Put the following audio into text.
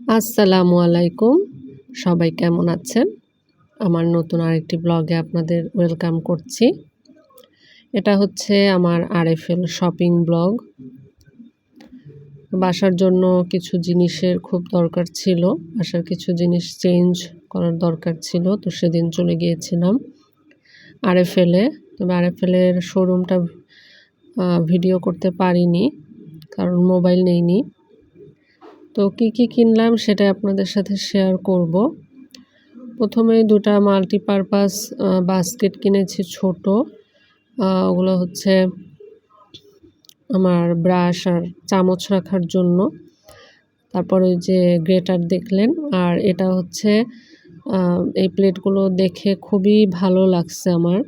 আসসালামু আলাইকুম। সবাই কেমন আছেন? আমার নতুন আরেকটি ব্লগে আপনাদের ওয়েলকাম করছি। এটা হচ্ছে আমার আরএফএল শপিং ব্লগ বাসার জন্য কিছু জিনিসের খুব দরকার ছিল। বাসার কিছু জিনিস চেঞ্জ করার দরকার ছিল, তো সেদিন চলে গিয়েছিলাম আরএফএলে তবে আরএফএলের শোরুমটা ভিডিও করতে পারিনি, কারণ মোবাইল নেইনি। তো কি কি কিনলাম সেটা আপনাদের সাথে শেয়ার করব। প্রথমে দুটা মাল্টিপারপাস বাস্কেট কিনেছি ছোট। ওগুলো হচ্ছে আমার ব্রাশ আর চামচ রাখার জন্য। তারপর ওই যে গ্রেটার দেখলেন, আর এটা হচ্ছে এই প্লেটগুলো দেখে খুবই ভালো লাগছে আমার।